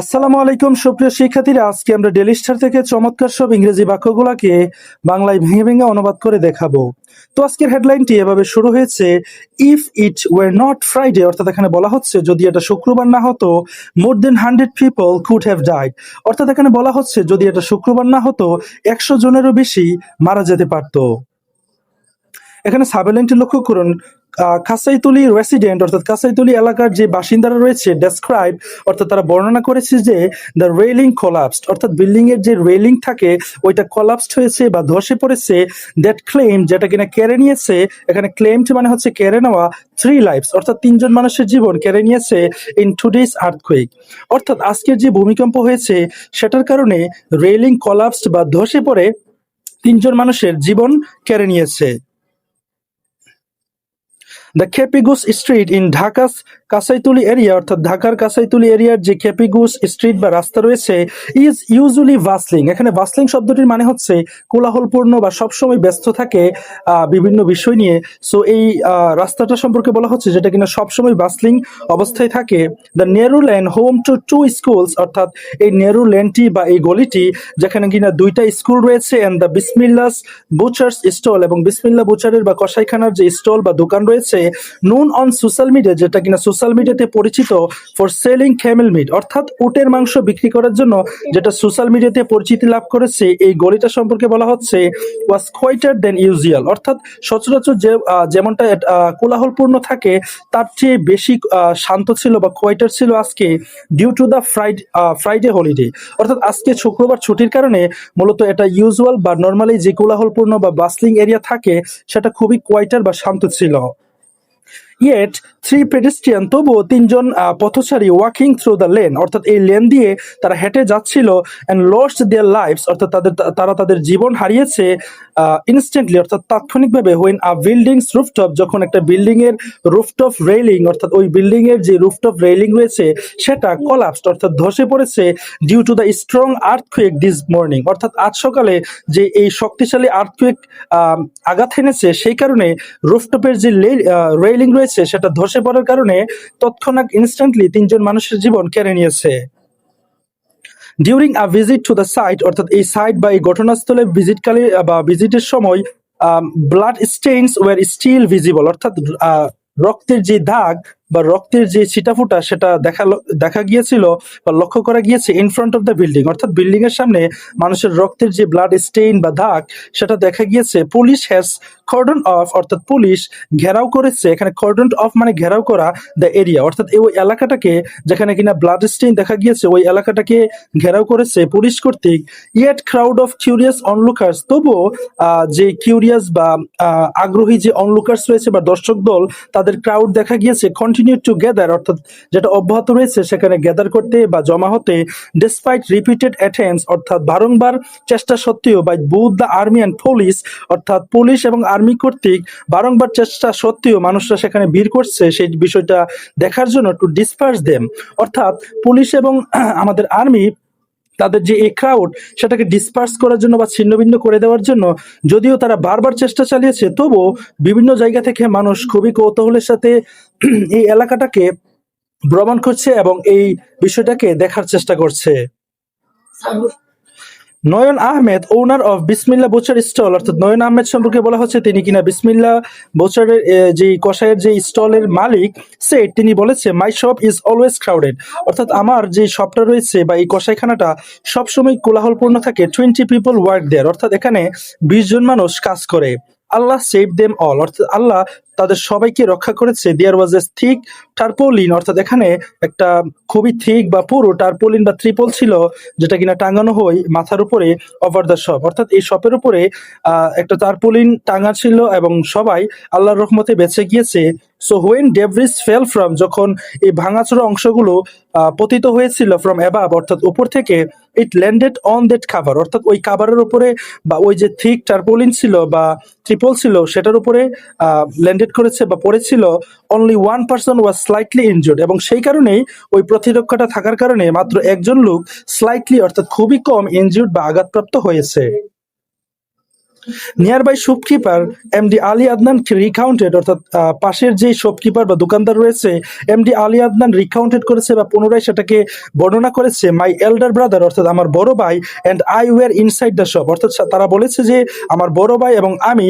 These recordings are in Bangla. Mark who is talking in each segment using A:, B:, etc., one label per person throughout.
A: আসসালামু আলাইকুম, সুপ্রিয় শিক্ষার্থীরা। আজকে আমরা ডেলি স্টার থেকে চমৎকার সব ইংরেজি বাক্যগুলোকে বাংলায় ভেঙে ভেঙে অনুবাদ করে দেখাবো। তো আজকের হেডলাইনটি এভাবে শুরু হয়েছে if it were not Friday অর্থাৎ এখানে বলা হচ্ছে, যদি এটা শুক্রবার না হতো more than hundred people could have died অর্থাৎ এখানে বলা হচ্ছে, যদি এটা শুক্রবার না হতো, একশো জনেরও বেশি মারা যেতে পারতো। এখানে সাবেলেন্টটি লক্ষ্য করুন কাসাইতুলি রেসিডেন্ট অর্থাৎ কাসাইতুলি এলাকার যে বাসিন্দারা রয়েছে ডেসক্রাইব অর্থাৎ তারা বর্ণনা করেছে যে দ্য রেলিং কোলাপসড অর্থাৎ বিল্ডিং এর যে রেলিং থাকে, ওইটা কোলাপসড হয়েছে বা ধসে পড়েছে দ্যাট ক্লেম যেটা কিনা কেড়ে নিয়েছে, এখানে ক্লেমড মানে হচ্ছে কেড়ে নেওয়া থ্রি লাইফস অর্থাৎ তিনজন মানুষের জীবন কেড়ে নিয়েছে ইন টুডেস আর্থকুইক অর্থাৎ আজকের যে ভূমিকম্প হয়েছে, সেটার কারণে রেলিং কোলাপসড বা ধসে পড়ে তিনজন মানুষের জীবন কেড়ে নিয়েছে। The Khepigus street in Dhaka's Kasaituli area অর্থাৎ ঢাকার কাসাইতুলি এরিয়ার যে খেপিগুস স্ট্রিট বা রাস্তা রয়েছে ইজ ইউজুয়ালি ভাসলিং এখানে ভাসলিং শব্দটির মানে হচ্ছে কোলাহলপূর্ণ বা সবসময় ব্যস্ত থাকে বিভিন্ন বিষয় নিয়ে। সো এই রাস্তাটা সম্পর্কে বলা হচ্ছে যেটা কিনা সবসময় বাসলিং অবস্থায় থাকে। The Nehru land home to two schools অর্থাৎ এই নেরু ল্যান্ডটি বা এই গলিটি, যেখানে কিনা দুইটা স্কুল রয়েছে and the Bismillah's butcher's stall এবং বিসমিল্লা বুচারের বা কসাইখানার যে স্টল বা দোকান রয়েছে নুন অন সোশ্যাল মিডিয়া যেটা কিনা সোশ্যাল মিডিয়াতে পরিচিত ফর সেলিং ক্যামেল মিট অর্থাৎ উটের মাংস বিক্রি করার জন্য যেটা সোশ্যাল মিডিয়াতে পরিচিতি লাভ করেছে, এই গলিটা সম্পর্কে বলা হচ্ছে ওয়াজ কোয়াইটার দেন ইউজুয়াল অর্থাৎ সচরাচর যে যেমনটা কোলাহলপূর্ণ থাকে, তার চেয়ে বেশি শান্ত ছিল বা কোয়াইটার ছিল আজকে due to the fried Friday holiday অর্থাৎ আজকে শুক্রবার ছুটির কারণে মূলত এটা ইউজুয়াল বা নর্মালি যে কোলাহলপূর্ণ বা বাসলিং এরিয়া থাকে, সেটা খুবই কোয়াইটার বা শান্ত ছিল। ইয়েট থ্রি পেডেস্ট্রিয়ান তবুও তিনজন পথচারী ওয়াকিং থ্রু দ্য লেন অর্থাৎ এই লেন দিয়ে তারা হেঁটে যাচ্ছিল অ্যান্ড লস্ট দেয়ার লাইফস অর্থাৎ তাদের, তারা তাদের জীবন হারিয়েছে ইনস্ট্যান্টলি অর্থাৎ তাৎক্ষণিকভাবে হোয়েন আ বিল্ডিংস রুফটপ যখন একটা বিল্ডিং এর রুফটপ রেলিং অর্থাৎ ওই বিল্ডিং এর যে রুফটপ রেলিং রয়েছে, সেটা কলাপসড অর্থাৎ ধসে পড়েছে due to the strong earthquake this morning অর্থাৎ আজ সকালে যে এই শক্তিশালী আর্থকুয়েক আঘাত এনেছে, সেই কারণে রুফটপের যে রেলিং রয়েছে সেটা ধসে পড়ার কারণে তৎক্ষণাৎ ইনস্ট্যান্টলি তিনজন মানুষের জীবন কেড়ে নিয়েছে। During a visit to the site অর্থাৎ এই সাইট বা এই ঘটনাস্থলে ভিজিটকালে বা ভিজিটের সময় blood stains were still visible অর্থাৎ রক্তের যে দাগ বা রক্তের যে ছিটাফোঁটা, সেটা দেখা দেখা গিয়েছিল বা লক্ষ্য করা গিয়েছে in front of the building অর্থাৎ বিল্ডিং এর সামনে মানুষের রক্তের যে ব্লাড স্টেইন বা দাগ, সেটা দেখা গিয়েছে। পুলিশ হ্যাজ কর্ডন অফ অর্থাৎ পুলিশ ঘেরাও করেছে। এখানে কর্ডন অফ মানে ঘেরাও করা দ্য এরিয়া অর্থাৎ ওই এলাকাটাকে যেখানে কিনা ব্লাড স্টেইন দেখা গিয়েছে, ওই এলাকাটাকে ঘেরাও করেছে পুলিশ কর্তৃক। Yet crowd of curious onlookers তবুও যে কিউরিয়াস বা আগ্রহী যে অনলুকার্স রয়েছে বা দর্শক দল, তাদের ক্রাউড দেখা গিয়েছে। কন্টিনিউ টু গ্যাদার অর্থাৎ যেটা অব্যাহত রয়েছে সেখানে গ্যাদার করতে বা জমা হতে ডিসপাইট রিপিটেড অ্যাটেম্পস অর্থাৎ বারংবার চেষ্টা সত্ত্বেও by both the army and police অর্থাৎ পুলিশ এবং আর্মি কর্তৃক বারংবার চেষ্টা সত্ত্বেও মানুষরা সেখানে ভিড় করছে, সেই বিষয়টা দেখার জন্য টু ডিসপার্স দেম অর্থাৎ পুলিশ এবং আমাদের আর্মি তাদের যে এ ক্রাউড সেটাকে ডিসপার্স করার জন্য বা ছিন্নভিন্ন করে দেওয়ার জন্য যদিও তারা বারবার চেষ্টা চালিয়েছে, তবুও বিভিন্ন জায়গা থেকে মানুষ খুবই কৌতূহলের সাথে এই এলাকাটাকে ভ্রমণ করছে এবং এই বিষয়টাকে দেখার চেষ্টা করছে। নয়ন আহমেদ ওনার অফ বিসমিল্লা বোচার স্টল অর্থাৎ নয়ন আহমেদ সম্পর্কে বলা হচ্ছে তিনি কিনা বিসমিল্লা বোচারের যে কষায়ের যে স্টলের মালিক, সে, তিনি বলেছে my shop is always crowded অর্থাৎ আমার যে শপটা রয়েছে বা এই কষাইখানাটা সবসময় কোলাহলপূর্ণ থাকে টোয়েন্টি পিপল ওয়ার্ক দেয়ার অর্থাৎ এখানে বিশ জন মানুষ কাজ করে। আল্লাহ সেভ দেম অল অর্থাৎ আল্লাহ তাদের সবাইকে রক্ষা করেছে। দেয়ার ওয়াজ এ থিক টার্পোলিন অর্থাৎ এখানে একটা খুবই থিক বা পুরো টার্পোলিন বা ত্রিপল ছিল, যেটা কিনা টাঙানো হয় মাথার উপরে ওভার দ্য শপ অর্থাৎ এই শপের উপরে একটা টার্পোলিন টাঙা ছিল এবং সবাই আল্লাহর রহমতে বেঁচে গিয়েছে। So when debris fell from যখন এই ভাঙাচোরা অংশগুলো পতিত হয়েছিল ফ্রম অ্যাবাব অর্থাৎ উপর থেকে it landed on that cover অর্থাৎ ওই কাভারের উপরে, বা ওই যে থিক টার্পোলিন ছিল বা ট্রিপল ছিল, সেটার উপরে ল্যান্ডেড করেছে বা পড়েছিল only one person was slightly injured এবং সেই কারণেই ওই প্রতিরক্ষাটা থাকার কারণে মাত্র একজন লোক স্লাইটলি অর্থাৎ খুবই কম ইনজুর্ড বা আঘাতপ্রাপ্ত হয়েছে। Nearby shopkeeper MD Ali Adnan recounted অর্থাৎ পাশের যে শপকিপার বা দোকানদার রয়েছে এমডি আলী আদনান রিকাউন্টেড করেছে বা পুনরায় সেটাকে বর্ণনা করেছে মাই এল্ডার ব্রাদার অর্থাৎ, আমার বড় ভাই and I were inside the shop অর্থাৎ তারা বলেছে যে, আমার বড় ভাই এবং আমি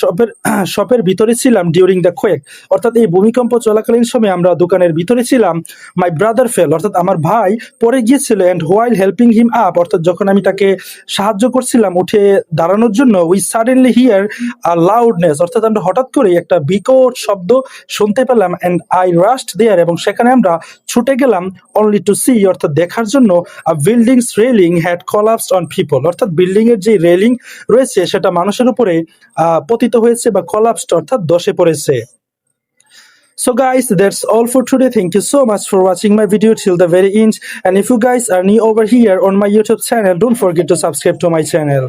A: শপের শপের ভিতরে ছিলাম ডিউরিং দ্য কোয়েক অর্থাৎ, এই ভূমিকম্প চলাকালীন সময় আমরা দোকানের ভিতরে ছিলাম মাই ব্রাদার ফেল অর্থাৎ, আমার ভাই পরে গিয়েছিল and while helping him up অর্থাৎ, যখন আমি তাকে সাহায্য করছিলাম উঠে দাঁড়ানোর জন্য we suddenly hear a loudness অর্থাৎ আমরা হঠাৎ করে একটা বিকট শব্দ শুনতে পেলাম অ্যান্ড আই রাস্ট দেয়ার এবং সেখানে আমরা ছুটে গেলাম অনলি টু সি অর্থাৎ দেখার জন্য building's railing had collapsed on people অর্থাৎ বিল্ডিং এর যে রেলিং রয়েছে সেটা মানুষের উপরে পতিত হয়েছে বা কলাপসড অর্থাৎ দশে পড়েছে So guys, that's all for today. Thank you so much for watching my video till the very end. And if you guys are new over here on my YouTube channel, don't forget to subscribe to my channel.